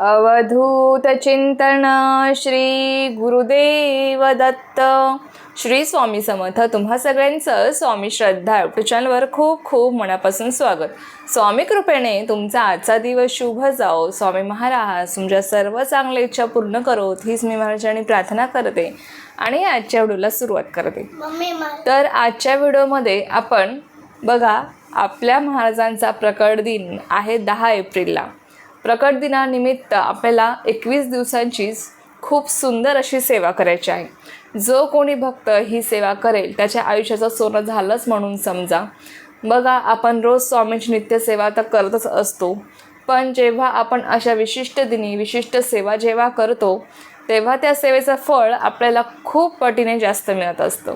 अवधूत चिंतन श्री गुरुदेव दत्त. श्री स्वामी समर्थ. तुम्हा सगळ्यांचं स्वामी श्रद्धा यूट्यूब चॅनलवर खूप खूप मनापासून स्वागत. स्वामी कृपेने तुमचा आजचा दिवस शुभ जाओ. स्वामी महाराज तुमच्या सर्व चांगल्या इच्छा पूर्ण करोत हीच मी महाराजांनी प्रार्थना करते आणि आजच्या व्हिडिओला सुरुवात करते. तर आजच्या व्हिडिओमध्ये आपण बघा आपल्या महाराजांचा प्रकट दिन आहे दहा एप्रिलला. प्रकट दिनानिमित्त आपल्याला एकवीस दिवसांचीच खूप सुंदर अशी सेवा करायची आहे. जो कोणी भक्त ही सेवा करेल त्याच्या आयुष्याचं सोनं झालंच म्हणून समजा. बघा आपण रोज स्वामींची नित्यसेवा तर करतच असतो पण जेव्हा आपण अशा विशिष्ट दिनी विशिष्ट सेवा जेव्हा करतो तेव्हा त्या सेवेचं फळ आपल्याला खूप पटीने जास्त मिळत असतं.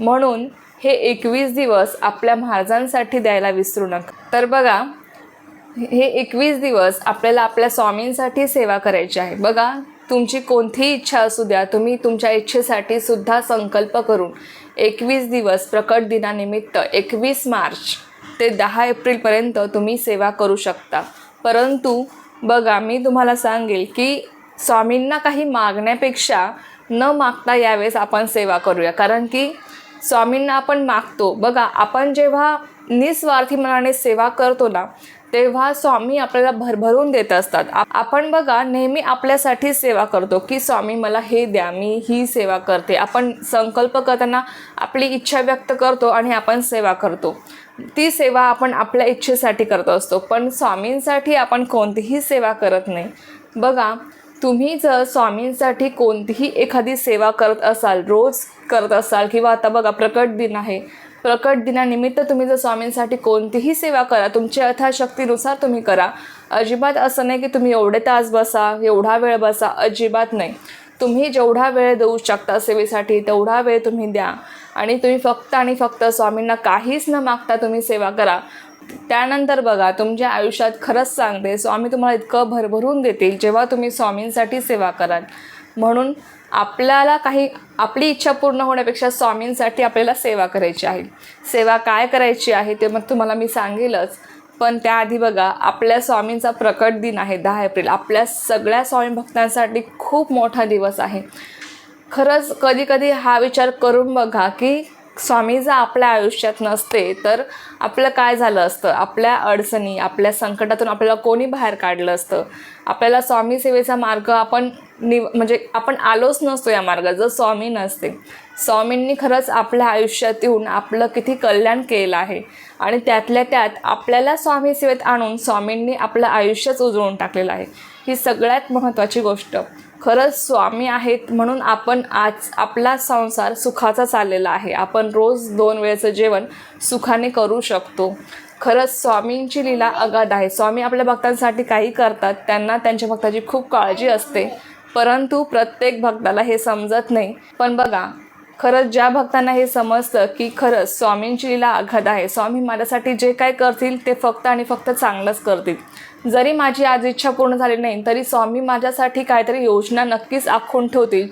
म्हणून हे एकवीस दिवस आपल्या महाराजांसाठी द्यायला विसरू नका. तर बघा हे एकवीस दिवस आपल्याला आपल्या स्वामींसाठी सेवा करायची आहे. बघा तुमची कोणतीही इच्छा असू द्या तुम्ही तुमच्या इच्छेसाठी सुद्धा संकल्प करून एकवीस दिवस प्रकट दिनानिमित्त एकवीस मार्च ते दहा एप्रिलपर्यंत तुम्ही सेवा करू शकता. परंतु बघा मी तुम्हाला सांगेल की स्वामींना काही मागण्यापेक्षा न मागता यावेळेस आपण सेवा करूया. कारण की स्वामींना आपण मागतो. बघा आपण जेव्हा निस्वार्थी मनाने सेवा करतो ना तेव्हा स्वामी आपल्याला भरभरून देत असतात. आपण बघा नेहमी आपल्यासाठी सेवा करतो की स्वामी मला हे द्या मी ही सेवा करते. आपण संकल्प करताना आपली इच्छा व्यक्त करतो आणि आपण सेवा करतो. ती सेवा आपण आपल्या इच्छेसाठी करत असतो. पण स्वामींसाठी आपण कोणतीही सेवा करत नाही. बघा तुम्ही जर स्वामींसाठी कोणतीही एखादी सेवा करत असाल रोज करत असाल किंवा आता बघा प्रकट दिन आहे प्रकट दिनानिमित्त तुम्ही जर स्वामींसाठी कोणतीही सेवा करा तुमच्या यथाशक्तीनुसार तुम्ही करा. अजिबात असं नाही की तुम्ही एवढे तास बसा एवढा वेळ बसा अजिबात नाही. तुम्ही जेवढा वेळ देऊ शकता सेवेसाठी तेवढा वेळ तुम्ही द्या. आणि तुम्ही फक्त आणि फक्त स्वामींना काहीच न मागता तुम्ही सेवा करा. त्यानंतर बघा तुमच्या आयुष्यात खरंच सांगते स्वामी तुम्हाला इतकं भरभरून देतील जेव्हा तुम्ही स्वामींसाठी सेवा कराल. म्हणून आपल्याला काही आपली इच्छा पूर्ण होण्यापेक्षा स्वामींसाठी आपल्याला सेवा करायची आहे. सेवा काय करायची आहे ते मग तुम्हाला मी सांगेलच. पण त्याआधी बघा आपल्या स्वामींचा प्रकट दिन आहे दहा एप्रिल. आपल्या सगळ्या स्वामी भक्तांसाठी खूप मोठा दिवस आहे. खरंच कधी कधी हा विचार करून बघा की स्वामी जर आपल्या आयुष्यात नसते तर आपलं काय झालं असतं? आपल्या अडचणी आपल्या संकटातून आपल्याला कोणी बाहेर काढलं असतं? आपल्याला स्वामी सेवेचा मार्ग आपण निव म्हणजे आपण आलोच नसतो या मार्गात जर स्वामी नसते. स्वामींनी खरंच आपल्या आयुष्यात येऊन आपलं किती कल्याण केलं आहे. आणि त्यातल्या त्यात आपल्याला स्वामी सेवेत आणून स्वामींनी आपलं आयुष्यच उजळून टाकलेलं आहे. ही सगळ्यात महत्त्वाची गोष्ट. खरंच स्वामी आहेत म्हणून आपण आज आपला संसार सुखाचा चाललेला आहे. आपण रोज दोन वेळेचं जेवण सुखाने करू शकतो. खरंच स्वामींची लीला अगाध आहे. स्वामी आपल्या भक्तांसाठी काही करतात त्यांना त्यांच्या भक्ताची खूप काळजी असते. परंतु प्रत्येक भक्ताला हे समजत नाही. पण बघा खरंच ज्या भक्तांना हे समजतं की खरंच स्वामींची लीला आघात आहे स्वामी माझ्यासाठी जे काय करतील ते फक्त आणि फक्त चांगलंच करतील. जरी माझी आज इच्छा पूर्ण झाली नाही तरी स्वामी माझ्यासाठी काहीतरी योजना नक्कीच आखून ठेवतील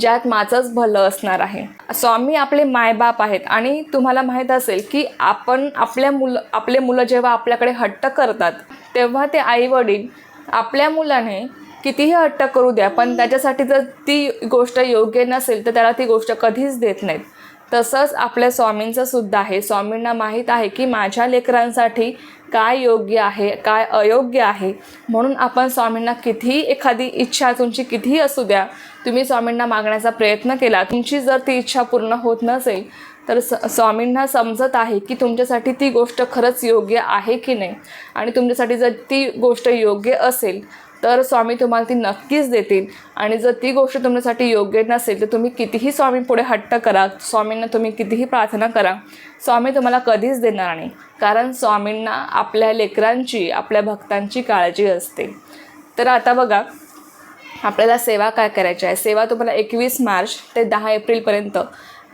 ज्यात माझंच भलं असणार आहे. स्वामी आपले मायबाप आहेत आणि तुम्हाला माहीत असेल की आपण आपल्या मुलं आपले मुलं जेव्हा आपल्याकडे हट्ट करतात तेव्हा ते आईवडील आपल्या मुलाने कितीही हट्ट करू द्या पण त्याच्यासाठी जर ती गोष्ट योग्य नसेल तर त्याला ती गोष्ट कधीच देत नाहीत. तसंच आपल्या स्वामींचं सुद्धा आहे. स्वामींना माहीत आहे की माझ्या लेकरांसाठी काय योग्य आहे काय अयोग्य आहे. म्हणून आपण स्वामींना कितीही एखादी इच्छा तुमची कितीही असू द्या तुम्ही स्वामींना मागण्याचा प्रयत्न केला. तुमची जर ती इच्छा पूर्ण होत नसेल तर स स्वामींना समजत आहे की तुमच्यासाठी ती गोष्ट खरंच योग्य आहे की नाही. आणि तुमच्यासाठी जर ती गोष्ट योग्य असेल तर स्वामी तुम्हाला ती नक्कीच देतील. आणि जर ती गोष्ट तुमच्यासाठी योग्य नसेल तर तुम्ही कितीही स्वामी पुढे हट्ट करा स्वामींना तुम्ही कितीही प्रार्थना करा स्वामी तुम्हाला कधीच देणार नाही. कारण स्वामींना आपल्या लेकरांची आपल्या भक्तांची काळजी असते. तर आता बघा आपल्याला सेवा काय करायची आहे? सेवा तुम्हाला एकवीस मार्च ते दहा एप्रिलपर्यंत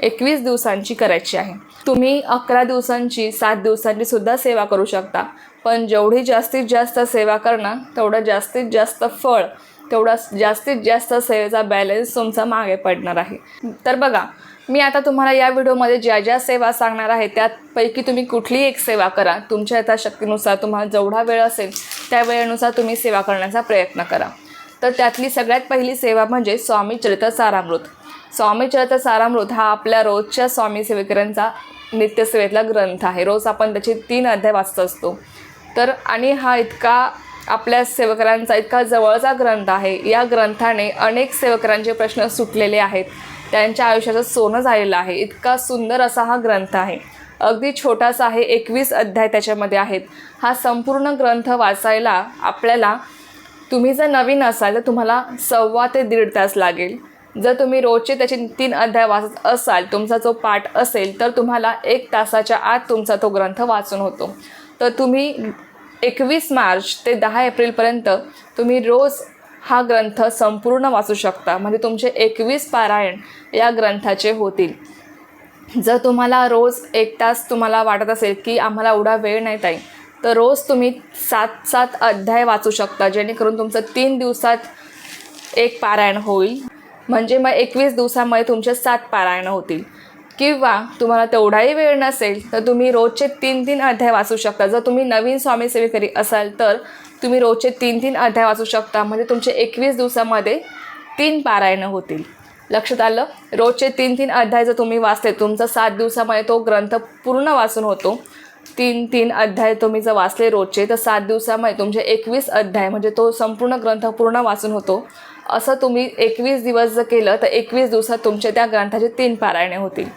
एकवीस दिवसांची करायची आहे. तुम्ही अकरा दिवसांची सात दिवसांची सुद्धा सेवा करू शकता. पण जेवढी जास्तीत जास्त सेवा करणार तेवढं जास्तीत जास्त फळ तेवढा जास्तीत जास्त सेवेचा बॅलन्स तुमचा मागे पडणार आहे. तर बघा मी आता तुम्हाला या व्हिडिओमध्ये ज्या ज्या सेवा सांगणार आहे त्यापैकी तुम्ही कुठलीही एक सेवा करा. तुमच्या यथाशक्तीनुसार तुम्हाला जेवढा वेळ असेल त्या वेळेनुसार तुम्ही सेवा करण्याचा प्रयत्न करा. तर त्यातली सगळ्यात पहिली सेवा म्हणजे स्वामी चरित्र सारामृत. स्वामी चरित्र सारामृत हा आपल्या रोजच्या स्वामी सेवेकरांचा नित्यसेवेतला ग्रंथ आहे. रोज आपण त्याचे तीन अध्याय वाचत असतो. तर आणि हा इतका आपल्या सेवकरांचा इतका जवळचा ग्रंथ आहे. या ग्रंथाने अनेक सेवकरांचे प्रश्न सुटलेले आहेत. त्यांच्या आयुष्याचं सोनं झालेलं आहे. इतका सुंदर असा हा ग्रंथ आहे. अगदी छोटासा आहे. एकवीस अध्याय त्याच्यामध्ये आहेत. हा संपूर्ण ग्रंथ वाचायला आपल्याला तुम्ही जर नवीन असाल तर तुम्हाला सव्वा ते दीड तास लागेल. जर तुम्ही रोजचे त्याचे तीन अध्याय वाचत असाल तुमचा जो पाठ असेल तर तुम्हाला एक तासाच्या आत तुमचा तो ग्रंथ वाचून होतो. तर तुम्ही एकवीस मार्च ते दहा एप्रिलपर्यंत तुम्ही रोज हा ग्रंथ संपूर्ण वाचू शकता. म्हणजे तुमचे एकवीस पारायण या ग्रंथाचे होतील. जर तुम्हाला रोज एक तास तुम्हाला वाटत असेल की आम्हाला एवढा वेळ नाही ताई तर रोज तुम्ही सात सात अध्याय वाचू शकता. जेणेकरून तुमचं तीन दिवसात एक पारायण होईल. म्हणजे मग एकवीस दिवसामध्ये तुमचे सात पारायण होतील. किंवा तुम्हाला तेवढाही वेळ नसेल तर तुम्ही रोजचे तीन तीन अध्याय वाचू शकता. जर तुम्ही नवीन स्वामी सेवेकरी असाल तर तुम्ही रोजचे तीन तीन अध्याय वाचू शकता. म्हणजे तुमचे एकवीस दिवसामध्ये तीन पारायणं होतील. लक्षात आलं? रोजचे तीन तीन अध्याय जर तुम्ही वाचले तुमचा सात दिवसामध्ये तो ग्रंथ पूर्ण वाचून होतो. तीन तीन अध्याय तुम्ही जर वाचले रोजचे तर सात दिवसामध्ये तुमचे एकवीस अध्याय म्हणजे तो संपूर्ण ग्रंथ पूर्ण वाचून होतो. असं तुम्ही एकवीस दिवस जर केलं तर एकवीस दिवसात तुमचे त्या ग्रंथाचे तीन पारायणे होतील.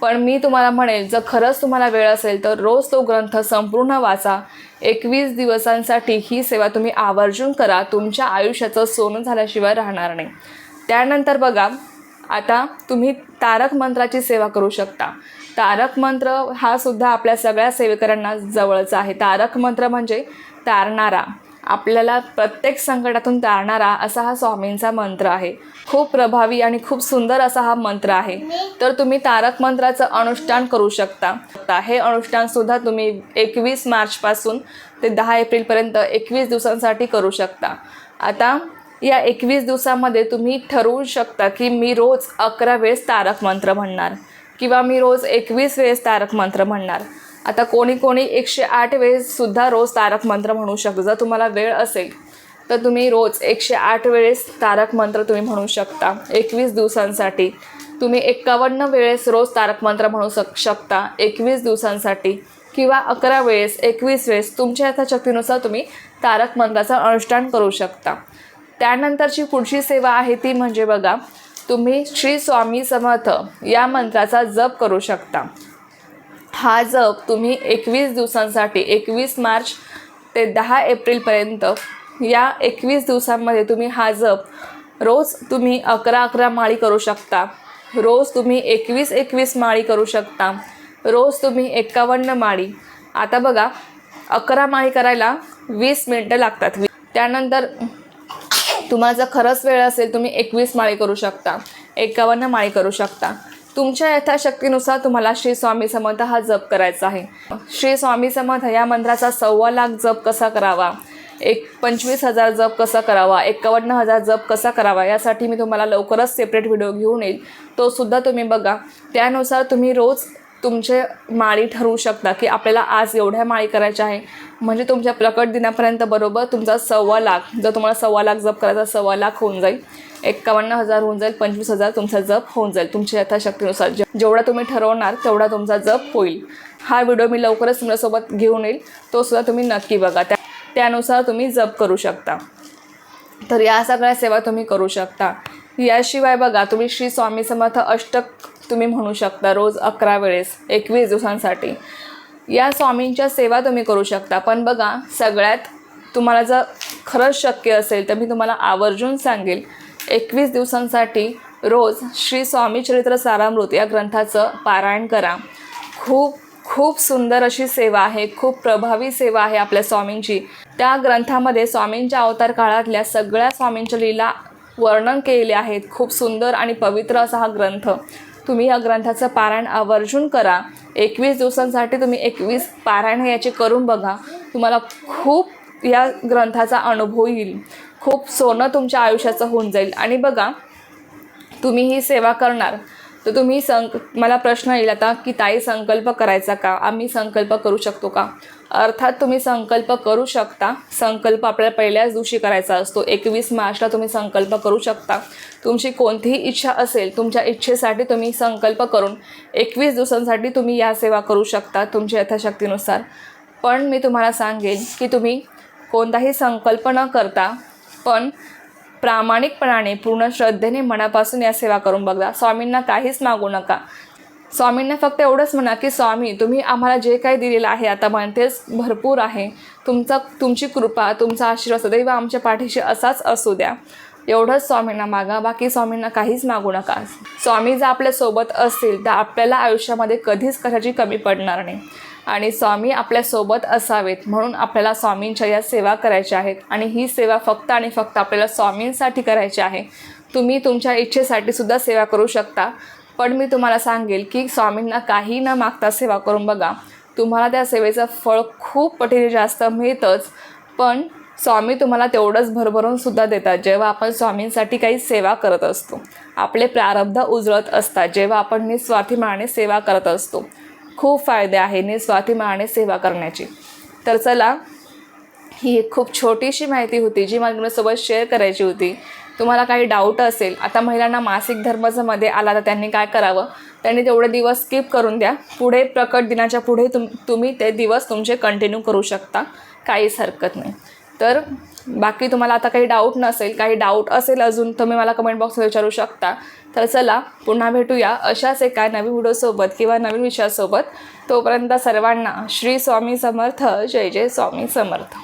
पण मी तुम्हाला म्हणेल जर खरंच तुम्हाला वेळ असेल तर रोज तो ग्रंथ संपूर्ण वाचा. एकवीस दिवसांसाठी ही सेवा तुम्ही आवर्जून करा. तुमच्या आयुष्याचं सोनं झाल्याशिवाय राहणार नाही. त्यानंतर बघा आता तुम्ही तारक मंत्राची सेवा करू शकता. तारक मंत्र हा सुद्धा आपल्या सगळ्या सेवेकरांना जवळचा आहे. तारक मंत्र म्हणजे तारणारा. आपल्याला प्रत्येक संकटातून तारणारा असा हा स्वामींचा मंत्र आहे. खूप प्रभावी आणि खूप सुंदर असा हा मंत्र आहे. तर तुम्ही तारक मंत्राचं अनुष्ठान करू शकता. हे अनुष्ठान सुद्धा तुम्ही एकवीस मार्चपासून ते दहा एप्रिलपर्यंत एकवीस दिवसांसाठी करू शकता. आता या एकवीस दिवसामध्ये तुम्ही ठरवू शकता की मी रोज अकरा वेळेस तारक मंत्र म्हणणार किंवा मी रोज एकवीस वेळेस तारक मंत्र म्हणणार. आता कोणी कोणी एकशे आठ वेळेससुद्धा रोज तारक मंत्र म्हणू शकतो. जर तुम्हाला वेळ असेल तर तुम्ही रोज एकशे आठ वेळेस तारक मंत्र तुम्ही म्हणू शकता. एकवीस दिवसांसाठी तुम्ही एकावन्न वेळेस रोज तारक मंत्र म्हणू शक शकता. एकवीस दिवसांसाठी किंवा अकरा वेळेस एकवीस वेळेस तुमच्या यथाशक्तीनुसार तुम्ही तारक मंत्राचं अनुष्ठान करू शकता. त्यानंतरची पुढची सेवा आहे ती म्हणजे बघा तुम्ही श्री स्वामी समर्थ या मंत्राचा जप करू शकता. हा जप तुम्ही एकवीस दिवसांसाठी एकवीस मार्च ते दहा एप्रिलपर्यंत या एकवीस दिवसांमध्ये तुम्ही हा जप रोज तुम्ही अकरा अकरा माळी करू शकता. रोज तुम्ही एकवीस एकवीस माळी करू शकता. रोज तुम्ही एकावन्न माळी. आता बघा अकरा माळी करायला वीस मिनटं लागतात. त्यानंतर तुम्हाला जर खरंच वेळ असेल तुम्ही एकवीस माळी करू शकता. एकावन्न माळी करू शकता. तुमच्या यथाशक्तीनुसार तुम्हाला श्री स्वामी समर्थ हा जप करायचा आहे. श्री स्वामी समर्थ या मंत्राचा सव्वा लाख जप कसा करावा? एक पंचवीस हजार जप कसा करावा? एकावन्न हजार जप कसा करावा? यासाठी मी तुम्हाला लवकरच सेपरेट व्हिडिओ घेऊन येईल. तो सुद्धा तुम्ही बघा. त्यानुसार तुम्ही रोज तुमचे माळी ठरवू शकता की आपल्याला आज एवढ्या माळी करायच्या आहे. म्हणजे तुमच्या प्रकट दिनापर्यंत बरोबर तुमचा सव्वा लाख जर तुम्हाला सव्वा लाख जप करायचा सव्वा लाख होऊन जाईल. एकावन्न हजार होऊन जाईल पंचवीस हजार तुमचा जप होऊन जाईल. तुमच्या यथाशक्तीनुसार जेवढा तुम्ही ठरवणार तेवढा तुमचा जप होईल. हा व्हिडिओ मी लवकरच तुमच्यासोबत घेऊन येईल. तो सुद्धा तुम्ही नक्की बघा. त्या त्यानुसार तुम्ही जप करू शकता. तर या सगळ्या सेवा तुम्ही करू शकता. याशिवाय बघा तुम्ही श्री स्वामी समर्थ अष्टक तुम्ही म्हणू शकता रोज अकरा वेळेस एकवीस दिवसांसाठी. या स्वामींच्या सेवा तुम्ही करू शकता. पण बघा सगळ्यात तुम्हाला जर खरंच शक्य असेल तर मी तुम्हाला आवर्जून सांगेल. एकवीस दिवसांसाठी रोज श्री स्वामी चरित्र सारामृत या ग्रंथाचं पारायण करा. खूप खूप सुंदर अशी सेवा आहे खूप प्रभावी सेवा आहे आपल्या स्वामींची. त्या ग्रंथामध्ये स्वामींच्या अवतार काळातल्या सगळ्या स्वामींच्या लीला वर्णन केलेले आहेत. खूप सुंदर आणि पवित्र असा हा ग्रंथ. तुम्ही या ग्रंथाचं पारायण आवर्जून करा. एकवीस दिवसांसाठी तुम्ही एकवीस पारायण याचे करून बघा. तुम्हाला खूप या ग्रंथाचा अनुभव येईल. खूप सोनं तुमच्या आयुष्याचं होऊन जाईल. आणि बघा तुम्ही ही सेवा करणार. तर तुम्ही संक मला प्रश्न येईल आता की ताई संकल्प करायचा का? आम्ही संकल्प करू शकतो का? अर्थात तुम्ही संकल्प करू शकता. संकल्प आपल्याला पहिल्याच दिवशी करायचा असतो. एकवीस मार्चला तुम्ही संकल्प करू शकता. तुमची कोणतीही इच्छा असेल तुमच्या इच्छेसाठी तुम्ही संकल्प करून एकवीस दिवसांसाठी तुम्ही या सेवा करू शकता तुमच्या यथाशक्तीनुसार. पण मी तुम्हाला सांगेन की तुम्ही कोणताही संकल्प न करता पण प्रामाणिकपणाने पूर्ण श्रद्धेने मनापासून या सेवा करून बघा. स्वामींना काहीच मागू नका. स्वामींना फक्त एवढंच म्हणा की स्वामी तुम्ही आम्हाला जे काही दिलेलं आहे आता म्हणतेच भरपूर आहे. तुमचा तुमची कृपा तुमचा आशीर्वाद सदैव आमच्या पाठीशी असाच असू द्या. एवढंच स्वामींना मागा बाकी स्वामींना काहीच मागू नका. स्वामी जर आपल्यासोबत असतील तर आपल्याला आयुष्यामध्ये कधीच कशाची कमी पडणार नाही. आणि स्वामी आपल्यासोबत असावेत म्हणून आपल्याला स्वामींच्या या सेवा करायच्या आहेत. आणि ही सेवा फक्त आणि फक्त आपल्याला स्वामींसाठी करायची आहे. तुम्ही तुमच्या इच्छेसाठी सुद्धा सेवा करू शकता. पण मी तुम्हाला सांगेल की स्वामींना काही न मागता सेवा करून बघा. तुम्हाला त्या सेवेचं फळ खूप पटीने जास्त मिळतंच. पण स्वामी तुम्हाला तेवढंच भरभरून सुद्धा देतात जेव्हा आपण स्वामींसाठी काही सेवा करत असतो. आपले प्रारब्ध उजळत असतात जेव्हा आपण निस्वार्थी मनाने सेवा करत असतो. खूप फायदे आहे निस्वार्थी सेवा करण्याची. तर चला ही एक खूप छोटीशी माहिती होती जी मला तुमच्यासोबत शेअर करायची होती. तुम्हाला काही डाऊट असेल आता महिलांना मासिक धर्माचं मध्ये आला तर त्यांनी काय करावं? त्यांनी तेवढे दिवस स्किप करून द्या. पुढे प्रकट दिनाच्या पुढे तुम तुम्ही ते दिवस तुमचे कंटिन्यू करू शकता. काहीच हरकत नाही. तर बाकी तुम्हाला आता काही डाऊट नसेल काही डाऊट असेल अजून तुम्ही मला कमेंट बॉक्समध्ये विचारू शकता. तर चला पुन्हा भेटूया अशाच एका नवीन व्हिडिओसोबत किंवा नवीन विषयासोबत. तोपर्यंत सर्वांना श्री स्वामी समर्थ जय जय स्वामी समर्थ.